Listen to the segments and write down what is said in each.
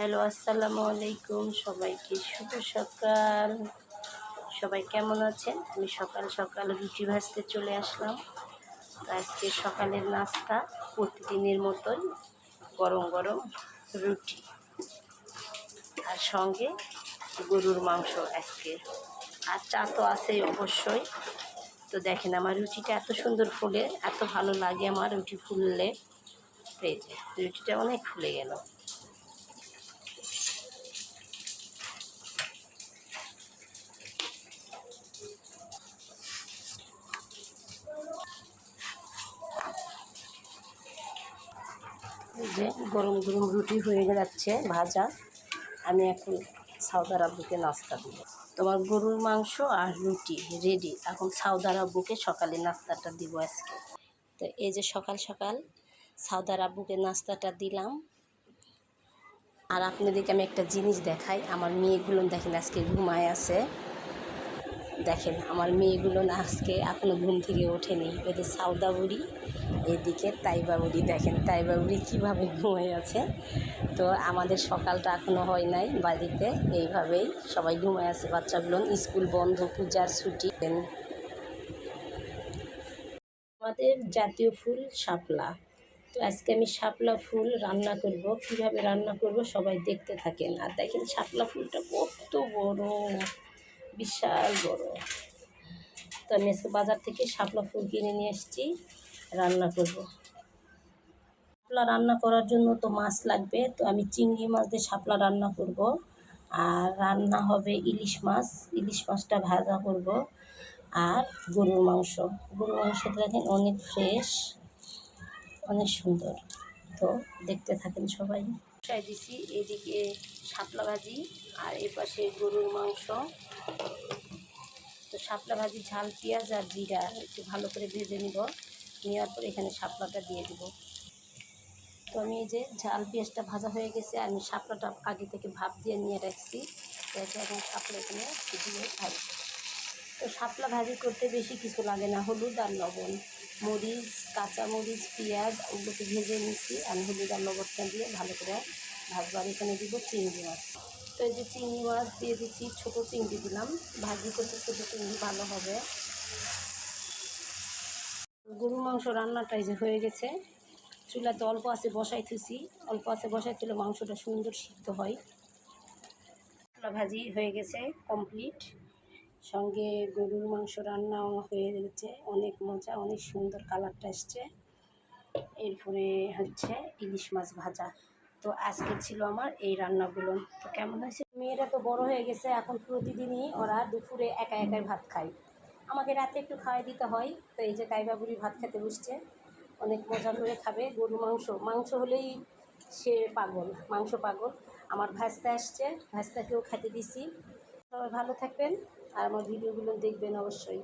Hello, আসসালামু আলাইকুম সবাইকে। শুভ সকাল। সবাই কেমন আছেন? আমি সকাল সকাল রুটি ভাজতে চলে আসলাম। আজকে সকালের নাস্তা প্রতিদিনের মতোই গরম গরম রুটি। আর সঙ্গে গরুর মাংস আজকে। আর চা তো আছেই অবশ্যই। তো দেখেন আমার রুটিটা এত সুন্দর ফুলে, এত ভালো লাগে আমার রুটি ফুললে। রুটিটা অনেক ফুলে গেল। যে গরম গরম রুটি হয়ে যাচ্ছে, ভাজা, আমি এখন সাউদার আব্বুকে নাস্তা দিব। তোমার গরুর মাংস আর রুটি রেডি এখন সাউদার আব্বুকে সকালে নাস্তাটা দিব আজকে। তো এই যে সকাল সকাল সাউদার আব্বুকে নাস্তাটা দিলাম। আর আপনাদেরকে আমি একটা জিনিস দেখাই। আমার মেয়েগুলো দেখেন আজকে ঘুমায় আছে। দেখেন, আমার মেয়েগুলো না আজকে এখনও ঘুম থেকে ওঠেনি। ওদের সাউদা বুড়ি, এদিকে তাইবা বুড়ি দেখেন, তাইবা বুড়ি কীভাবে ঘুমিয়ে আছে। তো আমাদের সকালটা এখনও হয় নাই বাড়িতে, এইভাবেই সবাই ঘুমায় আছে বাচ্চাগুলো। স্কুল বন্ধ, পূজার ছুটি। আমাদের জাতীয় ফুল শাপলা। তো আজকে আমি শাপলা ফুল রান্না করব, কীভাবে রান্না করব সবাই দেখতে থাকেন। আর দেখেন শাপলা ফুলটা কত বড়। বিশাল বড়। তো আমি আজকে বাজার থেকে শাপলা ফুল কিনে নিয়ে এসেছি, রান্না করব। শাপলা রান্না করার জন্য তো মাছ লাগবে, তো আমি চিংড়ি মাছ দিয়ে শাপলা রান্না করব। আর রান্না হবে ইলিশ মাছ, ইলিশ মাছটা ভাজা করব। আর গরুর মাংস, গরুর মাংসটা দেখেন অনেক ফ্রেশ, অনেক সুন্দর। তো দেখতে থাকেন সবাই। বসাই দিছি, এদিকে শাপলা ভাজি আর এ পাশে গরুর মাংস। তো শাপলা ভাজি, ঝাল, পেঁয়াজ আর জিরা একটু ভালো করে ভেজে নিব, নেওয়ার পর এখানে শাপলাটা দিয়ে দিব। তো আমি এই যে ঝাল, পেঁয়াজটা ভাজা হয়ে গেছে আমি শাপলাটা আগে থেকে ভাপ দিয়ে নিয়ে রাখছি। তো এখন শাপলা এখানে দিয়ে ভাজবো। তো শাপলা ভাজি করতে বেশি কিছু লাগে না, হলুদ আর লবণ। মরিচ, কাঁচা মরিচ, পেঁয়াজ, ওগুলোকে ভেজে নিচ্ছি। আমি হলুদ আর লবণটা দিয়ে ভালো করে ভাজবো আর এখানে দিব চিংড়ি মাছ। তো এই যে চিংড়ি মাছ দিয়ে দিচ্ছি, ছোটো চিংড়ি দিলাম। ভাজি করতে ছোটো চিংড়ি ভালো হবে। গরু মাংস রান্নাটা এই যে হয়ে গেছে। চুলাতে অল্প আছে বসাই থুছি অল্প আছে বসাই তুলে মাংসটা সুন্দর সিদ্ধ হয়। ভাজি হয়ে গেছে কমপ্লিট। সঙ্গে গরুর মাংস রান্না হয়ে গেছে। অনেক মজা, অনেক সুন্দর কালারটা এসছে। এরপরে হচ্ছে ইলিশ মাছ ভাজা। তো আজকে ছিল আমার এই রান্নাগুলো। তো কেমন হয়েছে? মেয়েরা তো বড় হয়ে গেছে, এখন প্রতিদিনই ওরা দুপুরে একা একাই ভাত খায়। আমাকে রাতে একটু খাওয়াই দিতে হয়। তো এই যে বুড়ি ভাত খেতে বসছে, অনেক মজা করে খাবে গরু মাংস। মাংস হলেই সে পাগল, মাংস পাগল। আমার ভাস্তা আসছে, ভাস্তাকেও খেতে দিছি। সবাই ভালো থাকবেন আর আমার ভিডিওগুলো দেখবেন অবশ্যই।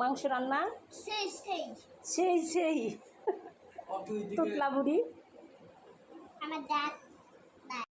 মাংস রান্না? সেই সেই। সেই সেই। তুতলা বুড়ি আমার দাঁত।